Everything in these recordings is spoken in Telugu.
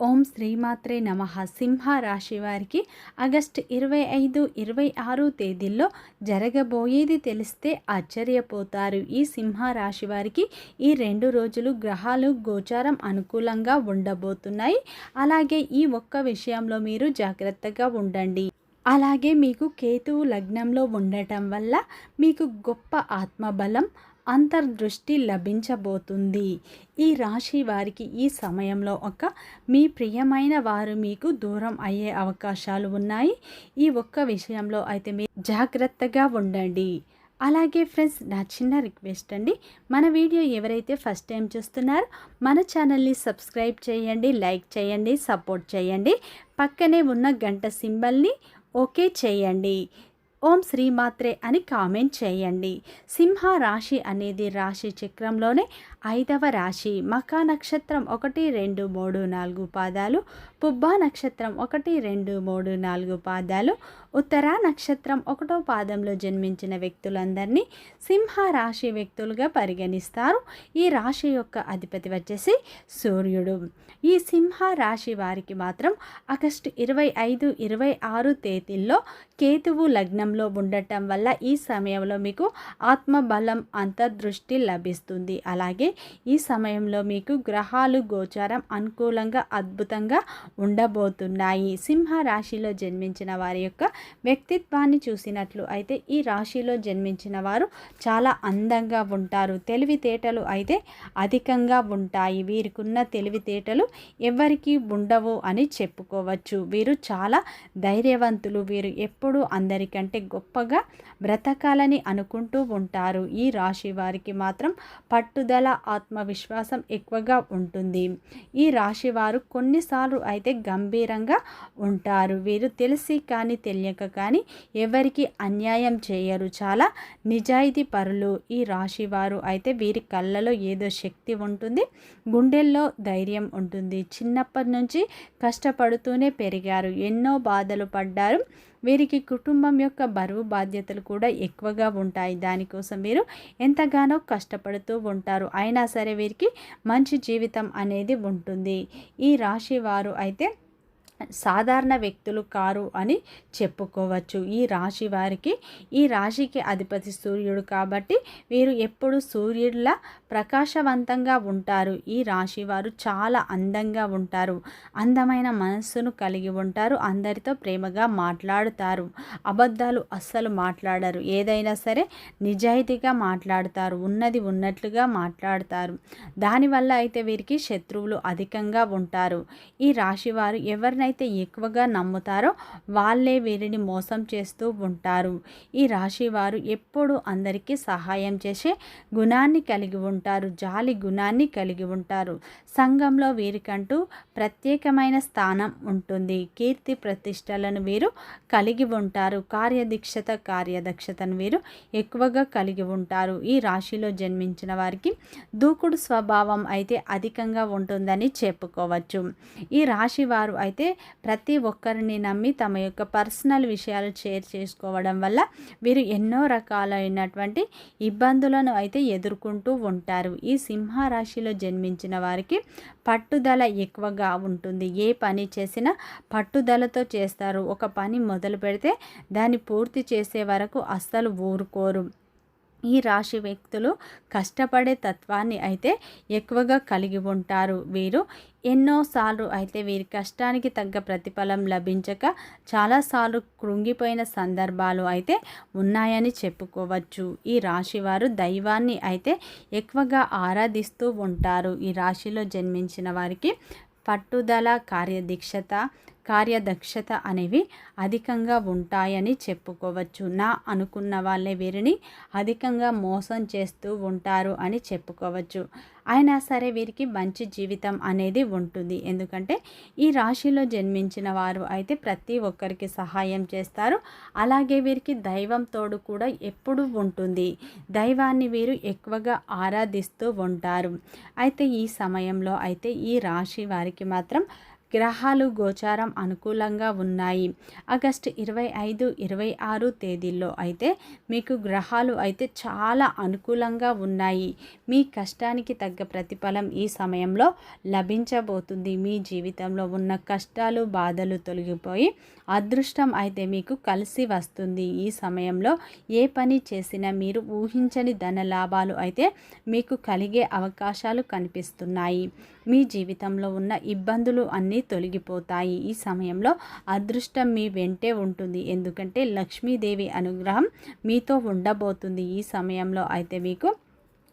ఓం శ్రీమాత్రే నమ. సింహ రాశి వారికి ఆగస్టు ఇరవై ఐదు ఇరవై ఆరు తేదీల్లో జరగబోయేది తెలిస్తే ఆశ్చర్యపోతారు. ఈ సింహ రాశి వారికి ఈ రెండు రోజులు గ్రహాలు గోచారం అనుకూలంగా ఉండబోతున్నాయి. అలాగే ఈ ఒక్క విషయంలో మీరు జాగ్రత్తగా ఉండండి. అలాగే మీకు కేతువు లగ్నంలో ఉండటం వల్ల మీకు గొప్ప ఆత్మబలం అంతర్దృష్టి లభించబోతుంది. ఈ రాశి వారికి ఈ సమయంలో ఒక మీ ప్రియమైన వారు మీకు దూరం అయ్యే అవకాశాలు ఉన్నాయి. ఈ ఒక్క విషయంలో అయితే మీరు జాగ్రత్తగా ఉండండి. అలాగే ఫ్రెండ్స్ నా చిన్న రిక్వెస్ట్ అండి. మన వీడియో ఎవరైతే ఫస్ట్ టైం చూస్తున్నారో మన ఛానల్ని సబ్స్క్రైబ్ చేయండి లైక్ చేయండి సపోర్ట్ చేయండి. పక్కనే ఉన్న గంట సింబల్ని ఓకే చేయండి. ఓం శ్రీమాత్రే అని కామెంట్ చేయండి. సింహ రాశి అనేది రాశి చక్రంలోనే ఐదవ రాశి మకా నక్షత్రం ఒకటి రెండు మూడు నాలుగు పాదాలు పుబ్బా నక్షత్రం ఒకటి రెండు మూడు నాలుగు పాదాలు ఉత్తర నక్షత్రం ఒకటో పాదంలో జన్మించిన వ్యక్తులందరినీ సింహ రాశి వ్యక్తులుగా పరిగణిస్తారు. ఈ రాశి యొక్క అధిపతి వచ్చేసి సూర్యుడు. ఈ సింహ రాశి వారికి మాత్రం ఆగస్టు ఇరవై ఐదు ఇరవై ఆరు తేదీల్లో కేతువు లగ్నంలో ఉండటం వల్ల ఈ సమయంలో మీకు ఆత్మబలం అంతర్దృష్టి లభిస్తుంది. అలాగే ఈ సమయంలో మీకు గ్రహాలు గోచారం అనుకూలంగా అద్భుతంగా ఉండబోతున్నాయి. సింహ రాశిలో జన్మించిన వారి యొక్క వ్యక్తిత్వాన్ని చూసినట్లు అయితే ఈ రాశిలో జన్మించిన వారు చాలా అందంగా ఉంటారు. తెలివితేటలు అయితే అధికంగా ఉంటాయి. వీరికున్న తెలివితేటలు ఎవరికి ఉండవు అని చెప్పుకోవచ్చు. వీరు చాలా ధైర్యవంతులు. వీరు ఎప్పుడూ అందరికంటే గొప్పగా బ్రతకాలని అనుకుంటూ ఉంటారు. ఈ రాశి వారికి మాత్రం పట్టుదల ఆత్మవిశ్వాసం ఎక్కువగా ఉంటుంది. ఈ రాశి వారు కొన్నిసార్లు అయితే గంభీరంగా ఉంటారు. వీరు తెలిసి కానీ తెలియక కానీ ఎవరికి అన్యాయం చేయరు. చాలా నిజాయితీ పరులు ఈ రాశి వారు అయితే వీరి కళ్ళలో ఏదో శక్తి ఉంటుంది గుండెల్లో ధైర్యం ఉంటుంది. చిన్నప్పటి నుంచి కష్టపడుతూనే పెరిగారు. ఎన్నో బాధలు పడ్డారు. వీరికి కుటుంబం యొక్క బరువు బాధ్యతలు కూడా ఎక్కువగా ఉంటాయి. దానికోసం వీరు ఎంతగానో కష్టపడుతూ ఉంటారు. అయినా సరే వీరికి మంచి జీవితం అనేది ఉంటుంది. ఈ రాశి వారు అయితే సాధారణ వ్యక్తులు కారు అని చెప్పుకోవచ్చు. ఈ రాశి వారికి ఈ రాశికి అధిపతి సూర్యుడు కాబట్టి వీరు ఎప్పుడు సూర్యుడిలా ప్రకాశవంతంగా ఉంటారు. ఈ రాశి వారు చాలా అందంగా ఉంటారు. అందమైన మనస్సును కలిగి ఉంటారు. అందరితో ప్రేమగా మాట్లాడుతారు. అబద్ధాలు అస్సలు మాట్లాడరు. ఏదైనా సరే నిజాయితీగా మాట్లాడతారు. ఉన్నది ఉన్నట్లుగా మాట్లాడతారు. దానివల్ల అయితే వీరికి శత్రువులు అధికంగా ఉంటారు. ఈ రాశి వారు ఎవరినైతే ఎక్కువగా నమ్ముతారో వాళ్ళే వీరిని మోసం చేస్తూ ఉంటారు. ఈ రాశి వారు ఎప్పుడూ అందరికీ సహాయం చేసే గుణాన్ని కలిగి ఉంటారు జాలి గుణాన్ని కలిగి ఉంటారు. సంఘంలో వీరికంటూ ప్రత్యేకమైన స్థానం ఉంటుంది. కీర్తి ప్రతిష్టలను వీరు కలిగి ఉంటారు. కార్యదీక్షత కార్యదక్షతను వీరు ఎక్కువగా కలిగి ఉంటారు. ఈ రాశిలో జన్మించిన వారికి దూకుడు స్వభావం అయితే అధికంగా ఉంటుందని చెప్పుకోవచ్చు. ఈ రాశి వారు అయితే ప్రతి ఒక్కరిని నమ్మి తమ యొక్క పర్సనల్ విషయాలు షేర్ చేసుకోవడం వల్ల వీరు ఎన్నో రకాలైనటువంటి ఇబ్బందులను అయితే ఎదుర్కొంటూ ఉంటారు. ఈ సింహరాశిలో జన్మించిన వారికి పట్టుదల ఎక్కువగా ఉంటుంది. ఏ పని చేసినా పట్టుదలతో చేస్తారు. ఒక పని మొదలు పెడితే దాన్ని పూర్తి చేసే వరకు అస్సలు ఊరుకోరు. ఈ రాశి వ్యక్తులు కష్టపడే తత్వాన్ని అయితే ఎక్కువగా కలిగి ఉంటారు. వీరు ఎన్నోసార్లు అయితే వీరి కష్టానికి తగ్గ ప్రతిఫలం లభించక చాలాసార్లు కృంగిపోయిన సందర్భాలు అయితే ఉన్నాయని చెప్పుకోవచ్చు. ఈ రాశివారు దైవాన్ని అయితే ఎక్కువగా ఆరాధిస్తూ ఉంటారు. ఈ రాశిలో జన్మించిన వారికి పట్టుదల కార్యదీక్షత కార్యదక్షత అనేవి అధికంగా ఉంటాయని చెప్పుకోవచ్చు. నా అనుకున్న వాళ్ళే వీరిని అధికంగా మోసం చేస్తూ ఉంటారు అని చెప్పుకోవచ్చు. అయినా సరే వీరికి మంచి జీవితం అనేది ఉంటుంది. ఎందుకంటే ఈ రాశిలో జన్మించిన వారు అయితే ప్రతి ఒక్కరికి సహాయం చేస్తారు. అలాగే వీరికి దైవం తోడు కూడా ఎప్పుడూ ఉంటుంది. దైవాన్ని వీరు ఎక్కువగా ఆరాధిస్తూ ఉంటారు. అయితే ఈ సమయంలో అయితే ఈ రాశి వారికి మాత్రం గ్రహాలు గోచారం అనుకూలంగా ఉన్నాయి. ఆగస్టు ఇరవై ఐదు ఇరవై ఆరు తేదీల్లో అయితే మీకు గ్రహాలు అయితే చాలా అనుకూలంగా ఉన్నాయి. మీ కష్టానికి తగ్గ ప్రతిఫలం ఈ సమయంలో లభించబోతుంది. మీ జీవితంలో ఉన్న కష్టాలు బాధలు తొలగిపోయి అదృష్టం అయితే మీకు కలిసి వస్తుంది. ఈ సమయంలో ఏ పని చేసినా మీరు ఊహించని ధన లాభాలు అయితే మీకు కలిగే అవకాశాలు కనిపిస్తున్నాయి. మీ జీవితంలో ఉన్న ఇబ్బందులు అన్నీ తొలగిపోతాయి. ఈ సమయంలో అదృష్టం మీ వెంటే ఉంటుంది. ఎందుకంటే లక్ష్మీదేవి అనుగ్రహం మీతో ఉండబోతుంది. ఈ సమయంలో అయితే మీకు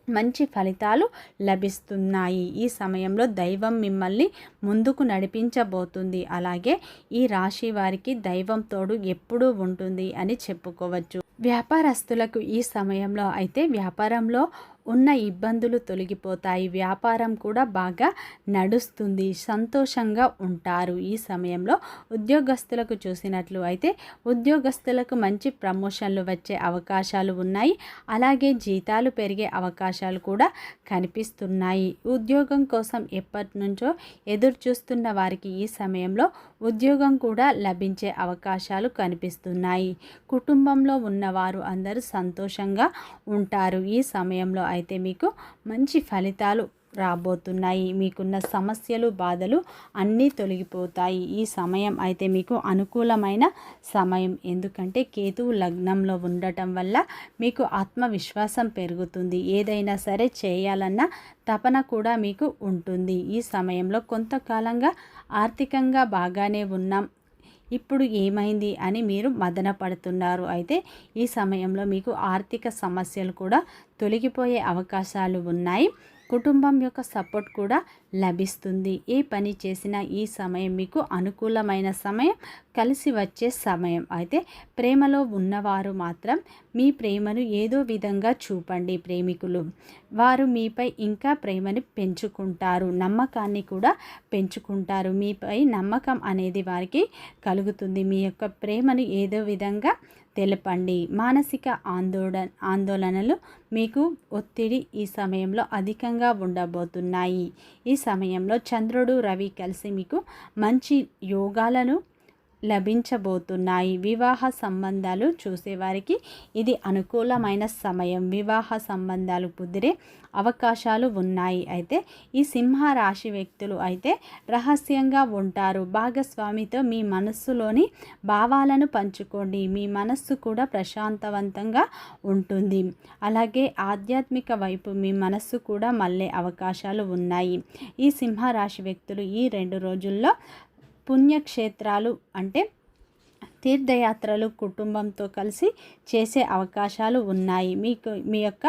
మంచి ఫలితాలు లభిస్తున్నాయి. ఈ సమయంలో దైవం మిమ్మల్ని ముందుకు నడిపించబోతుంది. అలాగే ఈ రాశి వారికి దైవం తోడు ఎప్పుడూ ఉంటుంది అని చెప్పుకోవచ్చు. వ్యాపారస్తులకు ఈ సమయంలో అయితే వ్యాపారంలో ఉన్న ఇబ్బందులు తొలగిపోతాయి. వ్యాపారం కూడా బాగా నడుస్తుంది. సంతోషంగా ఉంటారు ఈ సమయంలో. ఉద్యోగస్తులకు చూసినట్లు అయితే ఉద్యోగస్తులకు మంచి ప్రమోషన్లు వచ్చే అవకాశాలు ఉన్నాయి. అలాగే జీతాలు పెరిగే అవకాశాలు కూడా కనిపిస్తున్నాయి. ఉద్యోగం కోసం ఎప్పటి నుంచో ఎదురు చూస్తున్న వారికి ఈ సమయంలో ఉద్యోగం కూడా లభించే అవకాశాలు కనిపిస్తున్నాయి. కుటుంబంలో ఉన్నవారు అందరూ సంతోషంగా ఉంటారు. ఈ సమయంలో అయితే మీకు మంచి ఫలితాలు రాబోతున్నాయి. మీకున్న సమస్యలు బాధలు అన్నీ తొలగిపోతాయి. ఈ సమయం అయితే మీకు అనుకూలమైన సమయం. ఎందుకంటే కేతువు లగ్నంలో ఉండటం వల్ల మీకు ఆత్మవిశ్వాసం పెరుగుతుంది. ఏదైనా సరే చేయాలన్న తపన కూడా మీకు ఉంటుంది. ఈ సమయంలో కొంతకాలంగా ఆర్థికంగా బాగానే ఉన్నాం. ఇప్పుడు ఏమైంది అని మీరు మదన పడుతున్నారు. అయితే ఈ సమయంలో మీకు ఆర్థిక సమస్యలు కూడా తొలగిపోయే అవకాశాలు ఉన్నాయి. కుటుంబం యొక్క సపోర్ట్ కూడా లభిస్తుంది. ఏ పని చేసినా ఈ సమయం మీకు అనుకూలమైన సమయం కలిసి వచ్చే సమయం. అయితే ప్రేమలో ఉన్నవారు మాత్రం మీ ప్రేమను ఏదో విధంగా చూపండి ప్రేమికులు. వారు మీపై ఇంకా ప్రేమని పెంచుకుంటారు. నమ్మకాన్ని కూడా పెంచుకుంటారు. మీపై నమ్మకం అనేది వారికి కలుగుతుంది. మీ యొక్క ప్రేమను ఏదో విధంగా తెలపండి. మానసిక ఆందోళన ఆందోళనలు మీకు ఒత్తిడి ఈ సమయంలో అధికంగా ఉండబోతున్నాయి. ఈ సమయంలో చంద్రుడు రవి కలిసి మీకు మంచి యోగాలను లభించబోతున్నాయి. వివాహ సంబంధాలు చూసేవారికి ఇది అనుకూలమైన సమయం. వివాహ సంబంధాలు కుదిరే అవకాశాలు ఉన్నాయి. అయితే ఈ సింహ రాశి వ్యక్తులు అయితే రహస్యంగా ఉంటారు. భాగస్వామితో మీ మనస్సులోని భావాలను పంచుకోండి. మీ మనస్సు కూడా ప్రశాంతవంతంగా ఉంటుంది. అలాగే ఆధ్యాత్మిక వైపు మీ మనస్సు కూడా మళ్ళే అవకాశాలు ఉన్నాయి. ఈ సింహరాశి వ్యక్తులు ఈ రెండు రోజుల్లో పుణ్యక్షేత్రాలు అంటే తీర్థయాత్రలు కుటుంబంతో కలిసి చేసే అవకాశాలు ఉన్నాయి. మీకు మీ యొక్క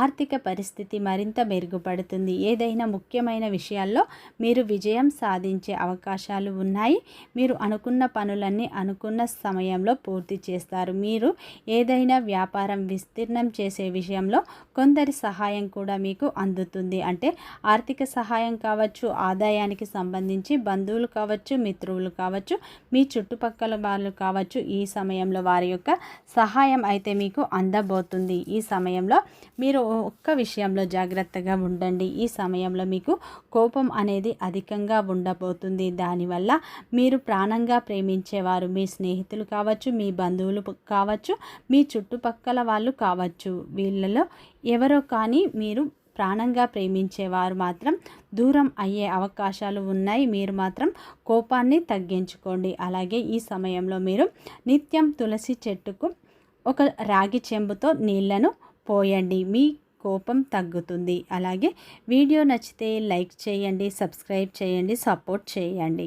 ఆర్థిక పరిస్థితి మరింత మెరుగుపడుతుంది. ఏదైనా ముఖ్యమైన విషయాల్లో మీరు విజయం సాధించే అవకాశాలు ఉన్నాయి. మీరు అనుకున్న పనులన్నీ అనుకున్న సమయంలో పూర్తి చేస్తారు. మీరు ఏదైనా వ్యాపారం విస్తీర్ణం చేసే విషయంలో కొందరి సహాయం కూడా మీకు అందుతుంది. అంటే ఆర్థిక సహాయం కావచ్చు ఆదాయానికి సంబంధించి బంధువులు కావచ్చు మిత్రువులు కావచ్చు మీ చుట్టుపక్కల వాళ్ళు కావచ్చు కావచ్చు. ఈ సమయంలో వారి యొక్క సహాయం అయితే మీకు అందబోతుంది. ఈ సమయంలో మీరు ఒక్క విషయంలో జాగ్రత్తగా ఉండండి. ఈ సమయంలో మీకు కోపం అనేది అధికంగా ఉండబోతుంది. దానివల్ల మీరు ప్రాణంగా ప్రేమించేవారు మీ స్నేహితులు కావచ్చు మీ బంధువులు కావచ్చు మీ చుట్టుపక్కల వాళ్ళు కావచ్చు. వీళ్ళలో ఎవరో కానీ మీరు ప్రాణంగా ప్రేమించేవారు మాత్రం దూరం అయ్యే అవకాశాలు ఉన్నాయి. మీరు మాత్రం కోపాన్ని తగ్గించుకోండి. అలాగే ఈ సమయంలో మీరు నిత్యం తులసి చెట్టుకు ఒక రాగి చెంబుతో నీళ్ళను పోయండి. మీ కోపం తగ్గుతుంది. అలాగే వీడియో నచ్చితే లైక్ చేయండి సబ్స్క్రైబ్ చేయండి సపోర్ట్ చేయండి.